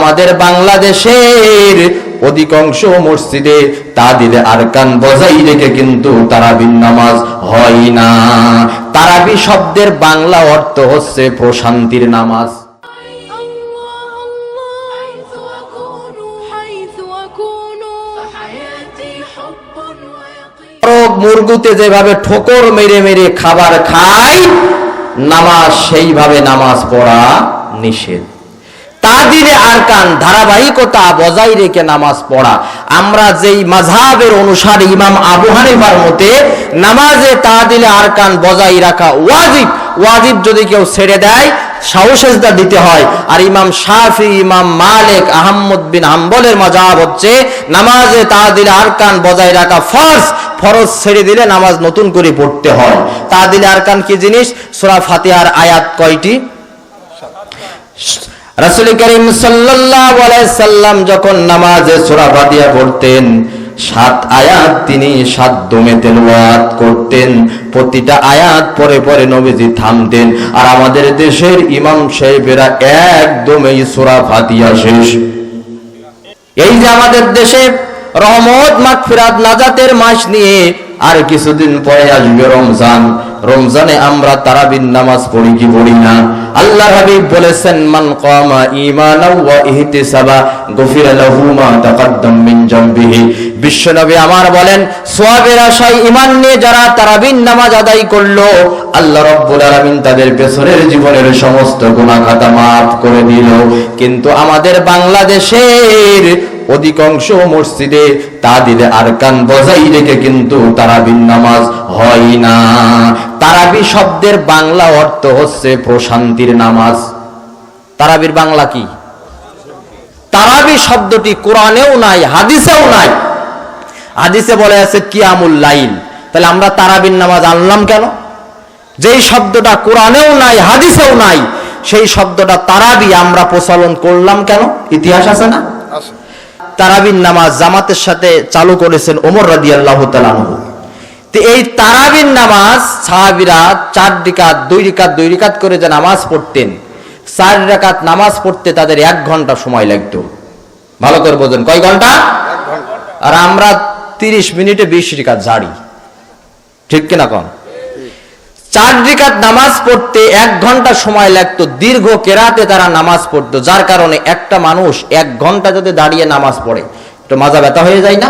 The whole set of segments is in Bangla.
আমাদের বাংলাদেশের অধিকাংশ মসজিদে তা দিলে আর কান বজাই রেখে কিন্তু তারাবির নামাজ হয় না। তারাবি শব্দের বাংলা অর্থ হচ্ছে প্রশান্তির নামাজ। মুরগুতে যেভাবে ঠোকর মেরে মেরে খাবার খায়, নামাজ সেইভাবে নামাজ পড়া নিষেধ। তাদিরে আরকান ধারাবাহিকতা বজায় রেখে নামাজ পড়া। আমরা যেই অনুসারে ইমাম আবু হানিফার মতে, নামাজে তাদিলে আরকান বজায় রাখা ওয়াজিব। ওয়াজিব যদি কেউ ছেড়ে দেয়, সাহসেজদা দিতে হয়। আর ইমাম শাফি, ইমাম মালিক, আহম্মদ বিন হাম্বলের মজাব হচ্ছে, নামাজে তাদিলে আরকান বজায় রাখা ফরজ। ফরজ ছেড়ে দিলে নামাজ নতুন করে পড়তে হয়। তাদিলে আরকান কি জিনিস? সূরা ফাতিহার আয়াত কয়টি? রাসূল করিম সাল্লাম যখন নামাজে সূরা ফাতিহা পড়তেন, সাত আয়াত তিনি সাত দমে তেলাওয়াত করতেন। প্রতিটা আয়াত পরে পরে নবীজি থামতেন। আর আমাদের দেশের ইমাম সাহেবেরা একদমই সূরা ফাতিহা শেষ। এই যে আমাদের দেশে রহমত, মাগফিরাত, নাজাতের মাস নিয়ে আর কিছুদিন পরে আসবে রমজান। রমজানে আমরা তারাবির নামাজ পড়ি কি পড়ি না? আল্লাহ হাবিব বলেছেন, মান কামা ঈমানাও ওয়া ইহতিসাবা, গফিরা লাহু মা তাকাদ্দাম মিন জামবিহি। বিশ্বনবী আমার বলেন, সোয়াবের আশায় ঈমান নিয়ে যারা তারাবির নামাজ আদায় করল, আল্লাহ রাব্বুল আলামিন তাদের পেছনের জীবনের সমস্ত গুনাহ খাতা মাফ করে দিল। কিন্তু আমাদের বাংলাদেশের অধিকাংশ মসজিদে তাদের আরকান বজাই রেখে কিন্তু তারাবিন নামাজ হয় না। তারাবি শব্দের বাংলা অর্থ হচ্ছে প্রশান্তির নামাজ। তারাবির বাংলা কি? তারাবি শব্দটি কোরআনেও নাই হাদিসেও নাই। হাদিসে বলে আছে কিয়ামুল লাইল। তাহলে আমরা তারাবির নামাজ আনলাম কেন? যেই শব্দটা কোরআনেও নাই হাদিসেও নাই সেই শব্দটা তারাবি আমরা প্রচলন করলাম কেন? ইতিহাস আছে না? তারাবির নামাজ জামাতের সাথে চালু করেছেন ওমর রাদিয়াল্লাহু তাআলাহু তো এই তারাবির নামাজ সাহাবীরা চার রিকাত দুই রিকাত দুই রিকাত করে যে নামাজ পড়তেন চার রাকাত নামাজ পড়তে তাদের এক ঘণ্টা সময় লাগতো। ভালো করে বোঝেন কয় ঘণ্টা? আর আমরা তিরিশ মিনিটে বিশ রিকাত ঝাড়ি। ঠিক কিনা কম চার রিকাত নামাজ পড়তে এক ঘণ্টা সময় লাগতো দীর্ঘ কেরাতে তারা নামাজ পড়তো যার কারণে একটা মানুষ এক ঘণ্টা যদি দাঁড়িয়ে নামাজ পড়ে একটু মাজা ব্যথা হয়ে যায় না?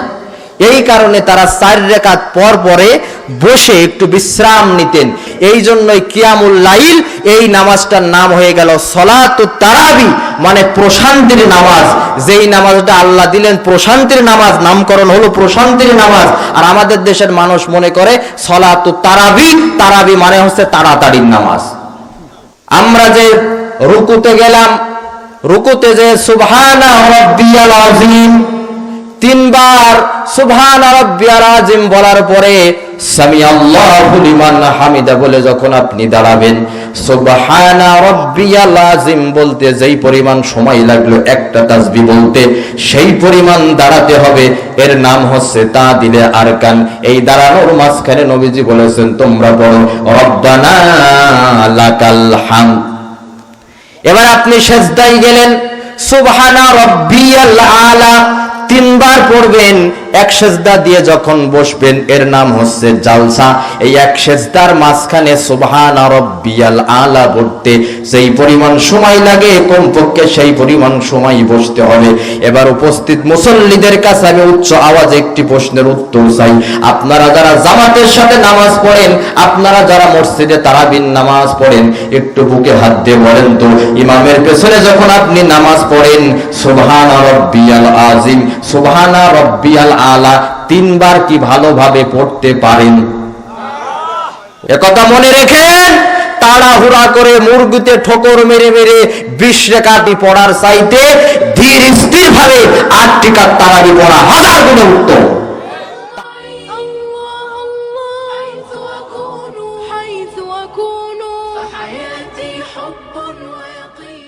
এই কারণে তারা চার রেখাত পর পরে বসে একটু বিশ্রাম নিতেন। এই জন্যই কিয়ামুল লাইল এই নামাজটার নাম হয়ে গেল সলাতু তারাবি মানে প্রশান্তির নামাজ। যেই নামাজটা আল্লাহ দিলেন, প্রশান্তির নামাজ, নামকরণ হলো প্রশান্তির নামাজ। আর আমাদের দেশের মানুষ মনে করে সলাতু তারাবি তারাবি মানে হচ্ছে তাড়াতাড়ির নামাজ। আমরা যে রুকুতে গেলাম, রুকুতে যে সুবহানা রাব্বিয়াল আযীম তিনবার আযীম বলার পরে হামিদা বলে যখন আপনি দাঁড়াবেন বলতে যেই পরিমাণ সময় লাগল একটা বলতে, সেই পরিমাণ দাঁড়াতে হবে। এর নাম হচ্ছে তা দিলে আরকান এই দাঁড়ানোর মাঝখানে নবীজি বলেছেন, তোমরা লাকাল হামদ। এবার আপনি সেজদাই গেলেন, সুবহানা আলা তিনবার পড়বেন, এক সেজদা দিয়ে যখন বসবেন, এর নাম হচ্ছে জালসা। এই এক সেজদার মাঝখানে সুবহানা রব্বিয়াল আলা পড়তে সেই পরিমাণ সময় লাগে, কমপক্ষে সেই পরিমাণ সময় বসতে হবে। এবার উপস্থিত মুসল্লিদের কাছে আমি উচ্চ আওয়াজে একটি প্রশ্নের উত্তর চাই। আপনারা যারা জামাতের সাথে নামাজ পড়েন, আপনারা যারা মসজিদে তারাবিন নামাজ পড়েন, একটু বুকে হাত দিয়ে বলেন তো, ইমামের পেছনে যখন আপনি নামাজ পড়েন সুবহানা রব্বিয়াল আজিম সুবহানা রব্বিয়াল আলা তিনবার কি ভালোভাবে পড়তে পারেন একথা মনে রেখেন তাড়াহুড়া করে মুরগিতে ঠোকর মেরে মেরে বিশ রেখাটি পড়ার চাইতে ধীর স্থির ভাবে আট টিকা তারাবি পড়া হাজার গুণে উত্তম الله الله حيث أكون حيث أكون فحياتي حب ويقين